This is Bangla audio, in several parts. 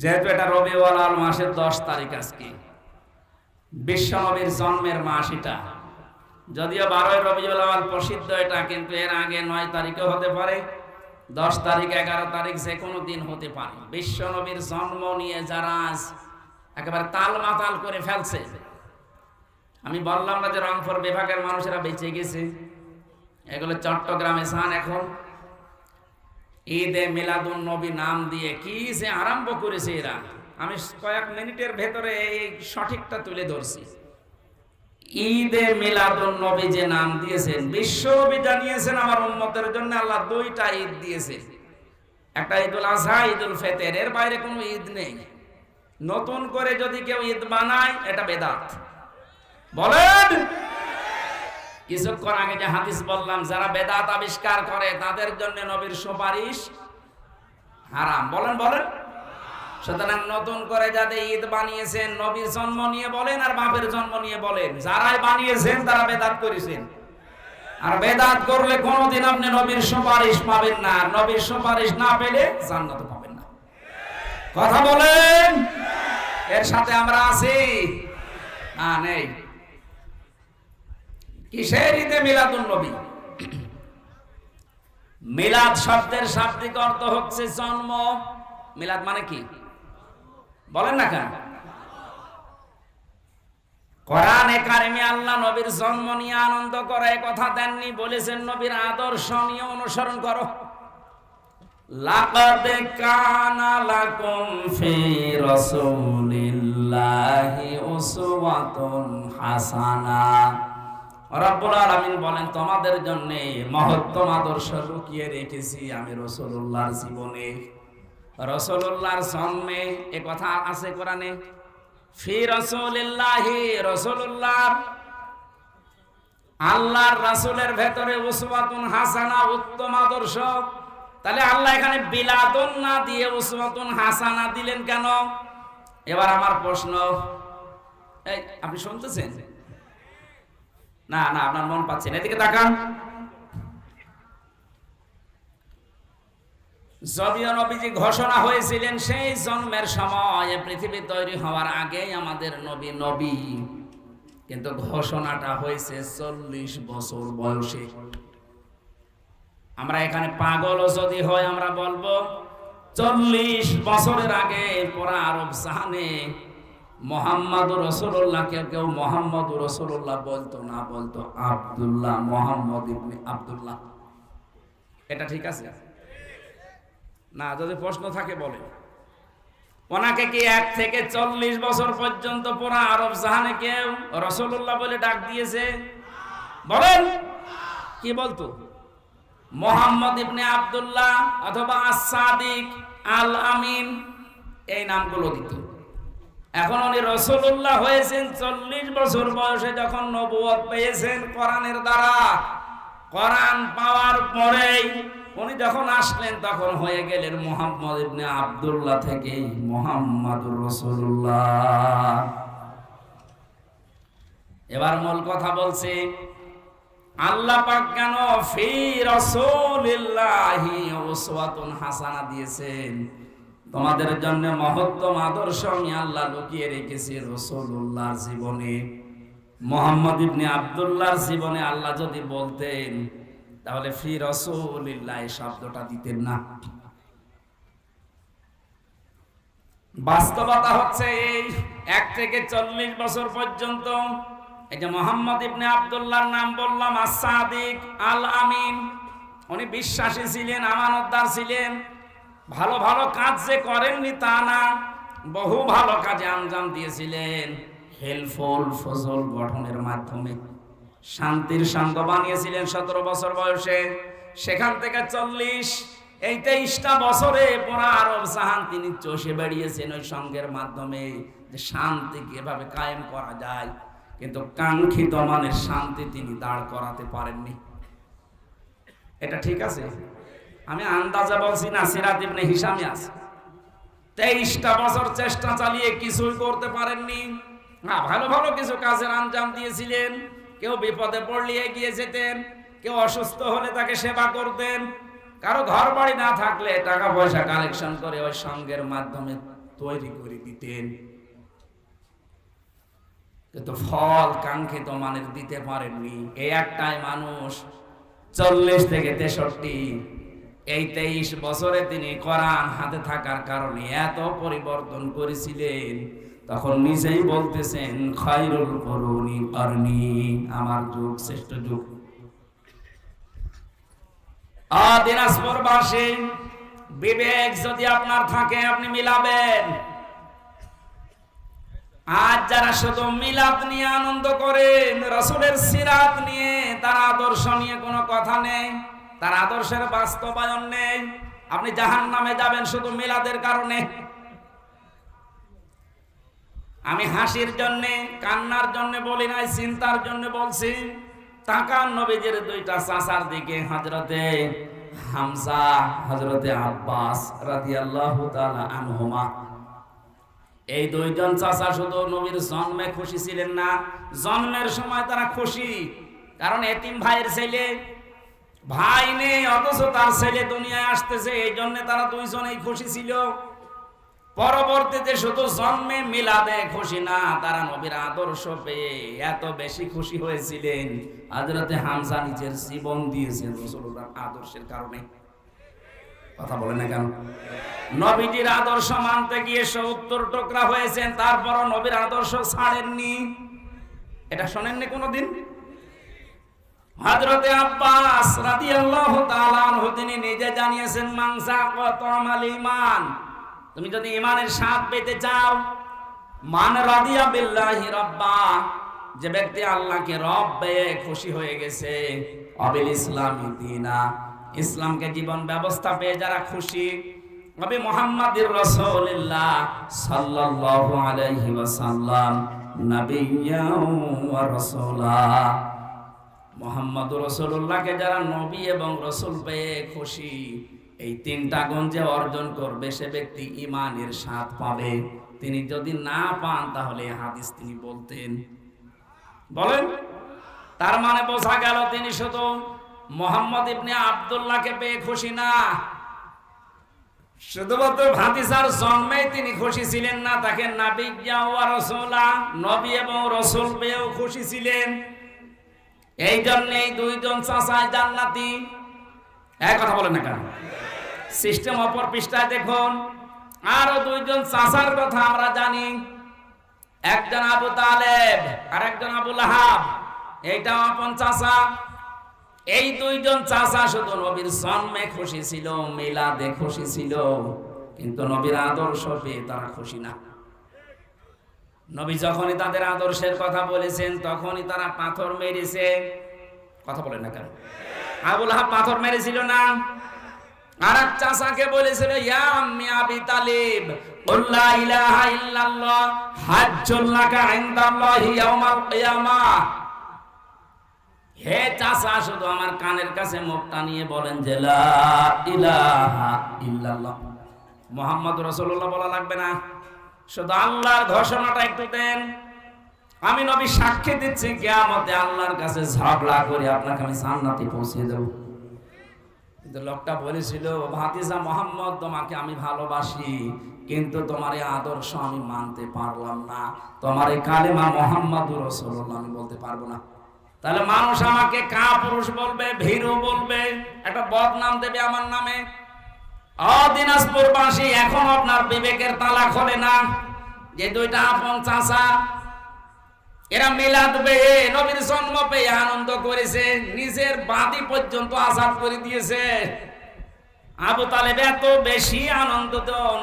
যেহেতু এটা রবিউল আল মাসের দশ তারিখ আজকে, বিশ্বনবীর জন্মের মাস এটা। যদিও বারোই রবিউল আওয়াল প্রসিদ্ধ এটা, কিন্তু এর আগে নয় তারিখও হতে পারে, দশ তারিখ, এগারো তারিখ যে কোনো দিন হতে পারে। বিশ্বনবীর জন্ম নিয়ে যারা আজ একেবারে তাল মাতাল করে ফেলছে, আমি বললাম না যে রংপুর বিভাগের মানুষেরা বেঁচে গেছে, এগুলো চট্টগ্রামে সান এখন। ঈদে মিলাদুন নবী নাম দিয়ে কি যে আরম্ভ করেছে এরা? আমি কয়েক মিনিটের ভেতরে এই সঠিকটা তুলে ধরছি। ঈদে মিলাদুন নবী যে নাম দিয়েছেন বিশ্বনবী জানিয়েছেন আমার উম্মতের জন্য আল্লাহ দুইটা ঈদ দিয়েছে একটা ঈদুল আজহা, ঈদুল ফেতের। এর বাইরে কোনো ঈদ নেই। নতুন করে যদি কেউ ঈদ বানায় এটা বেদাত। বলেন! কিছুক্ষণ আগে যে হাদিস বললাম, যারা বেদাত আবিষ্কার করে, তাদের জন্য নবীর সুপারিশ হারাম। বলেন বলেন। সুতরাং নতুন করে যাদের ঈদ বানিয়েছেন, নবীর জন্ম নিয়ে বলেন আর বাপের জন্ম নিয়ে বলেন। যারাই বানিয়েছেন, তারা বেদাত করেছেন। আর বেদাত করলে কোনোদিন আপনি নবীর সুপারিশ পাবেন না। আর নবীর সুপারিশ না পেলে জান্নাত পাবেন না। কথা বলেন? এর সাথে আমরা আছি? না, নেই। কিসের ঈদে মিলাদুন নবী? মিলাদ শব্দের শাব্দিক অর্থ হচ্ছে জন্ম। মিলাদ মানে কি? বলেন না কেন? কোরআনে কারিমে আল্লাহ নবীর জন্ম নিয়ে আনন্দ করে কথা দেননি, বলেছেন নবীর আদর্শ নিয়ে অনুসরণ করো। ফি রাসূলিল্লাহি উসওয়াতুন হাসানা। রব্বুল আলামিন বলেন, তোমাদের জন্য মহত্তম আদর্শ লুকিয়ে রেখেছি আমি রাসূলুল্লাহর জীবনে। রাসূলুল্লাহর জন্মে এ কথা আছে কোরআনে, ফি রাসূলের ভেতরে হাসানা, উত্তম আদর্শ। তাহলে আল্লাহ এখানে দিয়ে হাসানা দিলেন কেন? এবার আমার প্রশ্ন, এই আপনি শুনতেছেন? না না, আপনার মন পাচ্ছেন এদিকে তাকান। যদিও নবীজি ঘোষণা হয়েছিলেন, সেই জন্মের সময় পৃথিবী তৈরি হওয়ার আগেই আমাদের নবী নবী। কিন্তু ঘোষণাটা হয়েছে চল্লিশ বছর বয়সে। আমরা এখানে পাগলও যদি হয়, আমরা বলব, চল্লিশ বছরের আগে পরা আরব জাহানে মোহাম্মদ রসুল্লাহ কেউ কেউ মোহাম্মদ রসুল্লাহ বলতো না বলতো আব্দুল্লাহ, মোহাম্মদ ইবনে আব্দুল্লাহ। এটা ঠিক আছে? না, যদি প্রশ্ন থাকে বলে ওনাকে কি এক থেকে চল্লিশ বছর পর্যন্ত পুরা আরব জাহানে কেউ রসুল্লাহ বলে ডাক দিয়েছে? বলেন। কি বলতো? মোহাম্মদ ইবনে আব্দুল্লাহ অথবা আসাদিক আল আমিন এই নামগুলো দিত। এখন উনি রসুল্লাহ হয়েছেন চল্লিশ বছর বয়সে যখন নবুয়ত পেয়েছেন কোরআনের দ্বারা। কোরআন পাওয়ার পরেই উনি যখন আসলেন, তখন হয়ে গেলেন মোহাম্মদ ইবনে আব্দুল্লাহ থেকে মোহাম্মদুর রসুল্লাহ এবার মূল কথা বলছি, আল্লাহ পাক কেন ফি রাসূলিল্লাহি হাসানা দিয়েছেন? তোমাদের জন্য মহত্তম আদর্শ আমি আল্লাহ লুকিয়ে রেখেছি রাসূলুল্লাহর জীবনে। মোহাম্মদ ইবনে আব্দুল্লাহর জীবনে আল্লাহ যদি বলতেন, তাহলে ফি রাসূলিল্লাহ এই শব্দটা দিতেন না। বাস্তবতা হচ্ছে এই, এক থেকে চল্লিশ বছর পর্যন্ত এই যে মোহাম্মদ ইবনে আব্দুল্লাহর নাম বললাম আসাদিক আল আমিন উনি বিশ্বাসী ছিলেন, আমানতদার ছিলেন। ভালো ভালো কাজ যে করেননি তা না, বহু ভালো কাজে আঞ্জাম দিয়েছিলেন। হেলফুল ফজল গঠনের মাধ্যমে শান্তির সঙ্গ বানিয়েছিলেন সতেরো বছর বয়সে। সেখান থেকে চল্লিশ, এই তেইশটা বছরে পুরা আরব জাহান তিনি চষে বেরিয়েছেন ওই সঙ্গের মাধ্যমে যে শান্তিকে এভাবে কায়েম করা যায়। কিন্তু কাঙ্ক্ষিত মানের শান্তি তিনি দাঁড় করাতে পারেননি। এটা ঠিক আছে? আমি আন্দাজে বলছি না, সিরাত ইবনে হিসামে আছে। তেইশটা বছর চেষ্টা চালিয়ে কিছুই করতে পারেননি। না, ভালো ভালো কিছু কাজের আঞ্জাম দিয়েছিলেন। কেউ বিপদে পড়লে এগিয়ে যেতেন, কেউ অসুস্থ হলে তাকে সেবা করতেন। কারও ঘর বাড়ি না থাকলে টাকা পয়সা কালেকশন করে ওই সঙ্গের মাধ্যমে তৈরি করে দিতেন। কিন্তু ফল কাঙ্ক্ষিত মানের দিতে পারেননি। এই একটাই মানুষ, চল্লিশ থেকে তেষট্টি এই তেইশ বছরে তিনি কোরআন হাতে থাকার কারণে এত পরিবর্তন করেছিলেন, তখন নিজেই বলতেছেন, খয়রুল করুনি করনি আমার যুগ, শ্রেষ্ঠ যুগ। দিনাজপুরবাসী, বিবেক যদি আপনার থাকে, আপনি মিলাবেন। আজ যারা শুধু মিলাদ নিয়ে আনন্দ করেন, রসুলের সিরাত নিয়ে তার আদর্শ নিয়ে কোনো কথা নেই। তার আদর্শের বাস্তবায়ন নেই। আপনি জাহান নামে যাবেন শুধু মিলাদের কারণে। আমি হাসির জন্যে, কান্নার জন্য বলি নাই, চিন্তার জন্য বলছি, তাকান নবীজের দুইটা চাচার দিকে হজরতে হামজা হজরতে আব্বাস রাদিয়াল্লাহু তাআলা আনহুমা। এই দুইজন চাচা শুধু নবীর জন্মে খুশি ছিলেন না, জন্মের সময় তারা খুশি, কারণ এতিম ভাইয়ের ছেলে ভাই নেই অথচ তার ছেলে দুনিয়ায় আসতেছে, এই জন্য তারা দুইজনেই খুশি ছিল। পরবর্তীতে শুধু জন্মে মিলাদে খুশি না, তারা নবীর আদর্শ পেয়ে এত বেশি খুশি হয়েছিলেন। হযরতে হামজা নিজের জীবন দিয়েছেন রাসূলুল্লাহ আদর্শের কারণে। কথা বলে না কেন? নবীজির আদর্শ মানতে গিয়ে সত্তর টুকরা হয়েছেন, তারপরও নবীর আদর্শ ছাড়েননি। এটা শোনেননি কোনোদিন? হযরতে আব্বাস রাদিয়াল্লাহু তাআলা আনহু, তিনি নিজে জানিয়েছেন মাংসা কত আমাল ঈমান। তুমি যদি ইমানের স্বাদ পেতে চাও, মান রাদিয়া বিল্লাহি রাব্বা। যে ব্যক্তি আল্লাহকে রব পেয়ে খুশি হয়ে গেছে, অবিল ইসলামী দিনা। ইসলামকে জীবন ব্যবস্থা পেয়ে যারা খুশি, নবী মুহাম্মাদুর রাসূলুল্লাহ সাল্লাল্লাহু আলাইহি ওয়াসাল্লাম, নাবিয়্যা ওয়া রাসূলা। মোহাম্মদ রসুল্লাহকে যারা নবী এবং রসুল পেয়ে খুশি, এই তিনটা গঞ্জে অর্জন করবে, সে ব্যক্তি ইমানের স্বাদ পাবে। তিনি যদি না পান, তাহলে হাদিস তিনি বলতেন। বলেন, তার মানে বোঝা গেল তিনি শুধু মোহাম্মদ ইবনে আব্দুল্লাহকে পেয়ে খুশি না। শুধুমাত্র ভাতিসার জন্মে তিনি খুশি ছিলেন না, তাকে রসুলা, নবী এবং রসুল পেয়েও খুশি ছিলেন। এই জন্যে দুইজন চাষায় জান্নাতি। এক কথা বলেন না কেন? সিস্টেম অপর পৃষ্ঠায় দেখুন, আরও দুইজন চাষার কথা আমরা জানি। একজন আবু তালেব আর একজন আবু লাহাব। এইটা আপন চাষা এই দুইজন চাষা শুধু নবীর জন্মে খুশি ছিল, মিলাদে খুশি ছিল। কিন্তু নবীর আদর্শ পেয়ে তারা খুশি না। নবী যখনই তাদের আদর্শের কথা বলেছেন, তখনই তারা পাথর মেরেছে। কথা বলেন না কেন? আবুল হাব পাথর মেরেছিল না? আর এক চাষাকে বলেছিল, ইয়া আবি তালিব ইলাহা ইল্লাল্লাহ হাজ্জুল লাকা হে চাষা শুধু আমার কানের কাছে মুখটা নিয়ে বলেন যে, লা ইলাহা ইল্লাল্লাহ। মুহাম্মদ রাসূলুল্লাহ বলা লাগবে না। শুধু আল্লাহর ঘোষণাটা একটু দেন। আমি নবী সাক্ষী দিচ্ছি, কিয়ামতে আল্লাহর কাছে ঝগড়া করে আপনাকে আমি জান্নাতে পৌঁছে দেব। কিন্তু লোকটা বলেছিল, ভাতিজা মোহাম্মদ, তোমাকে আমি ভালোবাসি, কিন্তু তোমার এই আদর্শ আমি মানতে পারলাম না। তোমার এই কালেমা মোহাম্মদুর রাসূলুল্লাহ, আমি বলতে পারব না। তাহলে মানুষ আমাকে কা পুরুষ বলবে, ভীরু বলবে, একটা বদনাম দেবে আমার নামে। অদিনাজপুরবাসী এখন আপনার বিবেকের তালা খোলে না। যে দুইটা আপন চাষা এরা মিলাদ পেয়ে, নবীর জন্ম পেয়ে আনন্দ করেছে, নিজের বাদি পর্যন্ত আজাদ করে দিয়েছে। আবু তালেব এত বেশি আনন্দ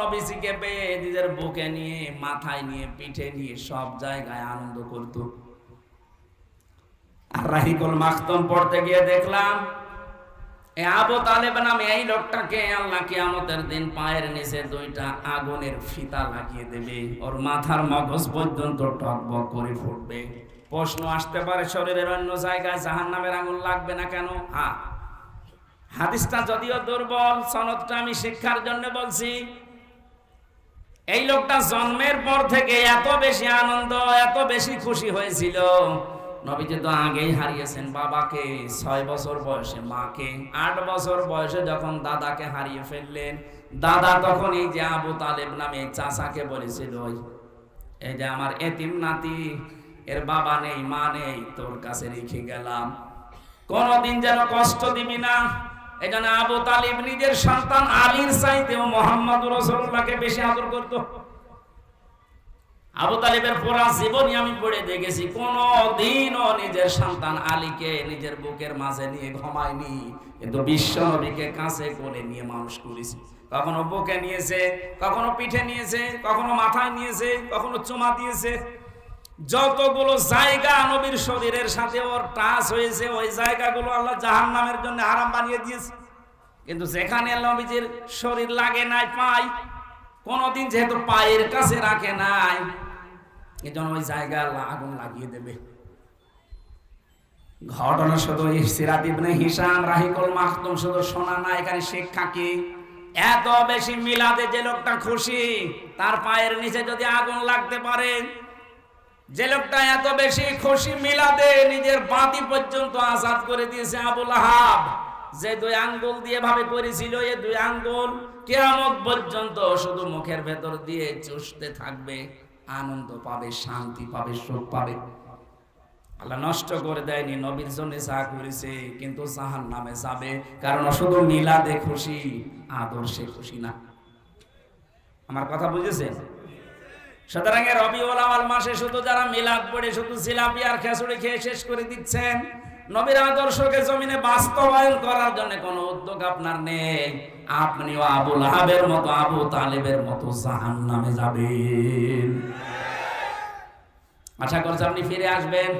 নবীজিকে পেয়ে নিজের বুকে নিয়ে, মাথায় নিয়ে, পিঠে নিয়ে সব জায়গায় আনন্দ করত। আর রাহিকুল মাখতম পড়তে গিয়ে দেখলাম আবু তালেব নামে এই লোকটাকে আল্লাহ কিয়ামতের দিন পায়ের নিচে দুইটা আগুনের ফিতা লাগিয়ে দেবে। ওর মাথার মগজ পর্যন্ত টকবক করে ফুটবে। প্রশ্ন আসতে পারে শরীরের অন্য জায়গায় জাহান নামের আগুন লাগবে না কেন? হ্যাঁ হাদিসটা যদিও দুর্বল, সনদটা আমি শিক্ষার জন্য বলছি। এই লোকটা জন্মের পর থেকে এত বেশি আনন্দ, এত বেশি খুশি হয়েছিল। নবীজি তো আগেই হারিয়েছেন বাবাকে ছয় বছর বয়সে, মাকে আট বছর বয়সে যখন দাদাকে হারিয়ে ফেললেন, দাদা তখন এই যে আবু তালেব নামে চাচাকে বলেছিল, ওই, এই যে আমার এতিম নাতি, এর বাবা নেই, মা নেই, তোর কাছে রেখে গেলাম। কোনদিন যেন কষ্ট দিবি না। এই জন্য আবু তালিব নিজের সন্তান আলীর চাইতেও মোহাম্মদ রসুল্লাহকে বেশি আদর করতো। আবু তালিবের পুরা জীবনই আমি পড়ে দেখেছি। কোন দিনও নিজের সন্তান আলীকে নিজের বুকের মাঝে নিয়ে ঘুমায়নি। কিন্তু বিশ্ব নবীকে কাছে করে নিয়ে মানুষ করেছি। কখনো বুকে নিয়েছে, কখনো পিঠে নিয়েছে, কখনো মাথায় নিয়েছে, কখনো চুমা দিয়েছে। যতগুলো জায়গা নবীর শরীরের সাথে ওর টাচ হয়েছে, ওই জায়গাগুলো আল্লাহ জাহান নামের জন্য আরাম বানিয়ে দিয়েছে। কিন্তু যেখানে নবীজির শরীর লাগে নাই, পাই। কোনদিন যেহেতু পায়ের কাছে রাখে নাই এজন্য ওই জায়গা আগুন লাগিয়ে দেবে। ঘটনা শুধু সিরাত ইবনে হিসাম রাহিকুল মাহতুম শুধু শোনা না, এখানে শিক্ষা কি এত বেশি মিলাদে যে লোকটা খুশি, তার পায়ের নিচে যদি আগুন লাগতে পারে, যে লোকটা এত বেশি খুশি মিলাদে নিজের বাতি পর্যন্ত আজাদ করে দিয়েছে আবুল আহাব। যে দুই আঙ্গুল দিয়ে ভাবে করেছিল এই দুই আঙ্গুল কেয়ামত পর্যন্ত শুধু মুখের ভেতর দিয়ে চুষতে থাকবে। আনন্দ পাবে, শান্তি পাবে, সুখ পাবে। আল্লাহ নষ্ট করে দেয়নি, নবীর জন্য যা করেছে, কিন্তু জাহান নামে যাবে। কারণ শুধু মিলাদে খুশি, আদর্শে খুশি না। আমার কথা বুঝেছেন? সুতরাং মাসে শুধু যারা মিলাদ পড়ে, শুধু আর খেসুড়ি খেয়ে শেষ করে দিচ্ছেন, নবীর আদর্শকে জমিনে বাস্তবায়ন করার জন্য কোনো উদ্যোগ আপনার নেই। আপনিও আবুল আহাবের মতো, আবু তালেবের মতো জাহান নামে যাবেন। আশা করছি আপনি ফিরে আসবেন।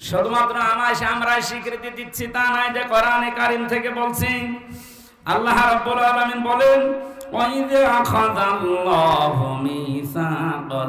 শুধুমাত্র আমায় আমরাই স্বীকৃতি দিচ্ছি, তা নাই যে কোরআনে কারিম থেকে বলছি। আল্লাহ রাব্বুল আলামিন বলেন ওয়াইদ আখাযাল্লাহু মিসাকাল্লাযীনা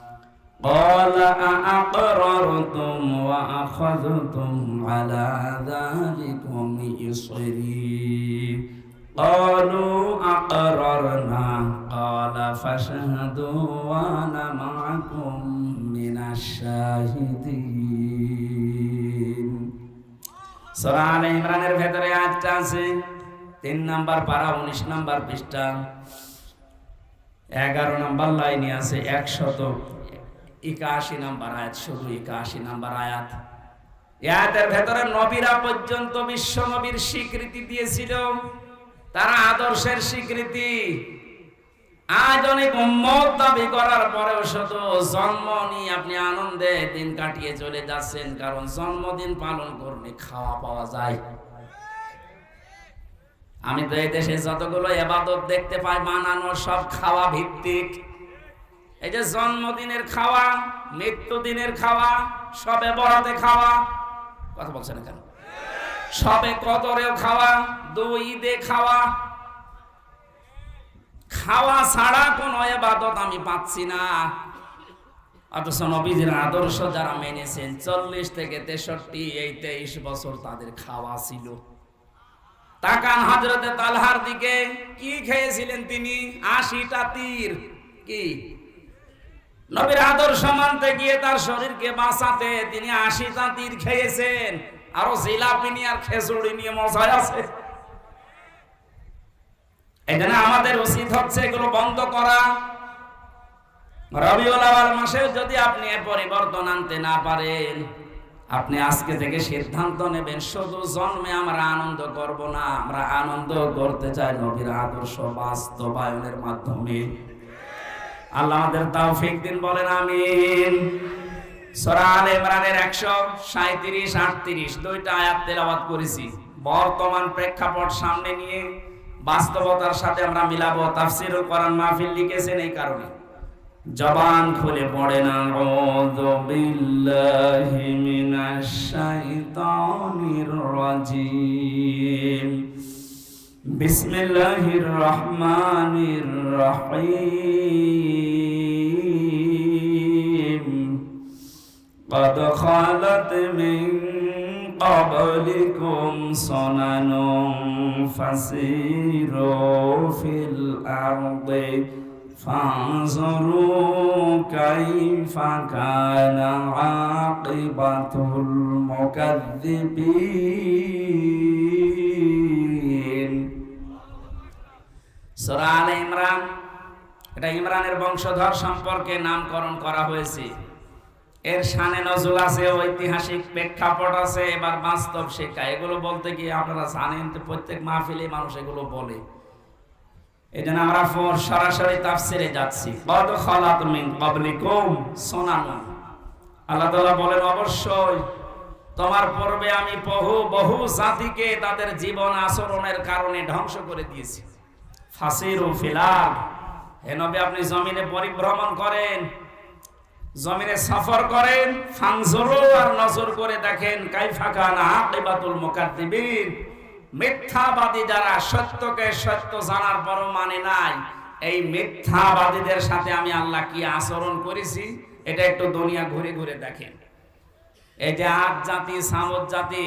قال أأقررتم وأخذتم على ذلكم إصري قالوا أقررنا قال فاشهدوا وأنا معكم من الشاهدين সূরা আলে ইমরানের ভেতরে আয়াতটা আছে তিন নাম্বার পারা উনিশ নাম্বার পৃষ্ঠা এগারো নাম্বার লাইনে আছে একশত একাশি নাম্বার আয়াত, শুধু একাশি নাম্বার আয়াত। আয়াতের ভেতরে নবীরা পর্যন্ত বিশ্ব নবীর স্বীকৃতি দিয়েছিল। তারা আদর্শের স্বীকৃতি। আজ অনেক উম্মত দাবি করার পরেও শুধু জন্ম নিয়ে আপনি আনন্দে দিন কাটিয়ে চলে যাচ্ছেন, কারণ জন্মদিন পালন করলে খাওয়া পাওয়া যায়। আমি তো এই দেশে যতগুলো এবাদত দেখতে পাই, বানানো সব খাওয়া ভিত্তিক। এই যে জন্মদিনের খাওয়া, মৃত্যুদিনের খাওয়া, সবে বরাতে খাওয়া, কথা বলছেন কেন? সবে কদরেও খাওয়া, দুই ঈদে খাওয়া। খাওয়া ছাড়া কোনো এবাদত আমি পাচ্ছি না। অথচ নবীজির আদর্শ যারা মেনেছেন, চল্লিশ থেকে তেষট্টি, এই তেইশ বছর তাদের খাওয়া ছিল। তাকান হাজরতে তালহার দিকে, কি খেয়েছিলেন তিনি? আশিটা তীর। কি? নবীর আদর্শ মানতে গিয়ে তার শরীরকে বাঁচাতে তিনি আশিটা তীর খেয়েছেন। আরও জিলাপি নিয়ে আর খেজুড়ি নিয়ে মজায় আছে। এখানে আমাদের উচিত হচ্ছে এগুলো বন্ধ করা। রবিউল আওয়াল মাসে যদি আপনি পরিবর্তন আনতে না পারেন, আপনি আজকে থেকে সিদ্ধান্ত নেবেন, শুধু জন্মে আমরা আনন্দ করব না, আমরা আনন্দ করতে চাই নবীর আদর্শ বাস্তবায়নের মাধ্যমে। আল্লাহ আমাদের তৌফিক দিন বলেন, আমিন। সূরা আলে ইমরানের 137 38 দুইটা আয়াত তেলাওয়াত করেছি। বর্তমান প্রেক্ষাপট সামনে নিয়ে বাস্তবতার সাথে আমরা মিলাবো। তাফসিরুল কোরআন মাহফিল লিখেছেন এই কারণে। জবান খুলে পড়েন, আউযু বিল্লাহি মিনাশ শাইতানির রাজিম। بسم الله الرحمن الرحيم قد خالت من قبلكم سنن فسيروا في الأرض فانظروا كيف كان عاقبة المكذبين সূরা আলে ইমরান। এটা ইমরানের বংশধর সম্পর্কে নামকরণ করা হয়েছে। এর শানে নজুল আছে, ঐতিহাসিক প্রেক্ষাপট আছে, এবার বাস্তব শিক্ষা। এগুলো বলতে গিয়ে আপনারা জানেন প্রত্যেক মাহফিলে মানুষ এগুলো বলে। এই জন্য আমরা ফোর সরাসরি তাফসিরে যাচ্ছি। সুনানা। আল্লাহ বলেন, অবশ্যই তোমার পূর্বে আমি বহু বহু জাতিকে তাদের জীবন আচরণের কারণে ধ্বংস করে দিয়েছি। আপনি জমিনে পরিভ্রমণ করেন, জমিনে সফর করেন ফাংজরু আর নজর করে দেখেন, কাইফা কানা আকিবাতুল মিথ্যাবাদী যারা সত্যকে সত্য জানার পরও মানে নাই, এই মিথ্যাবাদীদের সাথে আমি আল্লাহ কি আচরণ করেছি, এটা একটু দুনিয়া ঘুরে ঘুরে দেখেন। এই যে আট জাতি, সামুদ জাতি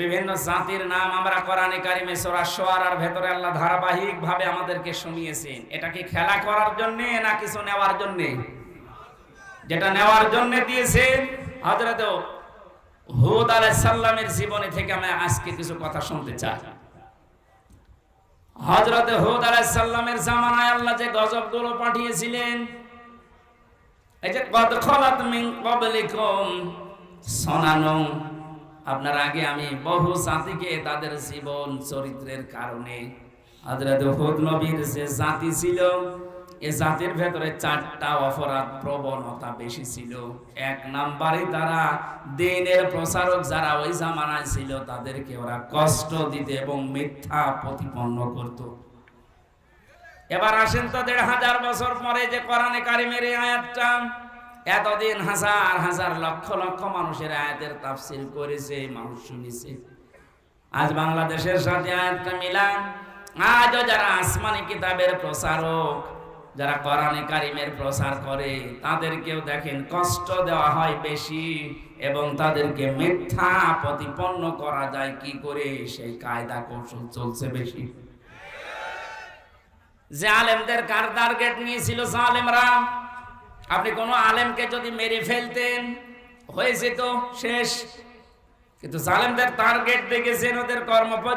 বিভিন্ন জাতির নাম আমরা কোরআনে কারিমে সূরা শুআরার ভেতরে আল্লাহ ধারাবাহিক ভাবে আমাদেরকে শুনিয়েছেন। এটা কি খেলা করার জন্য না কিছু নেওয়ার জন্য? যেটা নেওয়ার জন্য দিয়েছে হযরত হুদ আলাইহিস সালামের জীবনী থেকে আমি আজকে কিছু কথা শুনতে চাই। হযরত হুদ আলাইহিস সালামের জামানায় আল্লাহ যে গজবগুলো পাঠিয়েছিলেন, এই যে, কদ খলাত মিন ক্বাবলিকুম সনানু আপনার আগে আমি বহু জাতিকে তাদের জীবন চরিত্রের কারণে নবীর যে জাতি ছিল, এ জাতির ভেতরে চারটা অপরাধ প্রবণতা বেশি ছিল। এক নাম্বারে তারা দিনের প্রচারক যারা ওই জামানায় ছিল, তাদেরকে ওরা কষ্ট দিতে এবং মিথ্যা প্রতিপন্ন করত। এবার আসেন তো দেড় হাজার বছর পরে যে কোরআনে কারিমের আয়াতটা। এতদিন হাজার হাজার লক্ষ লক্ষ মানুষের আয়াতের তাফসির করেছে, মানুষ শুনেছে। আজ বাংলাদেশের সাথে আয়াতটা মিলান। আজও যারা আসমানি কিতাবের প্রচারক, যারা কোরআনে কারিমের প্রচার করে, তাদেরকেও দেখেন কষ্ট দেওয়া হয় বেশি এবং তাদেরকে মিথ্যা প্রতিপন্ন করা যায় কি করে? সেই কায়দা কৌশল চলছে বেশি। যে আলেমদের কার টার্গেট নিয়েছিল জালেমরা। আপনি কোনো আলেমকে যদি মেরে ফেলতেন হয়ে যেত শেষ। কিন্তু জালেমদের টার্গেট দেখেছেন ওদের কর্মপদ্ধতি।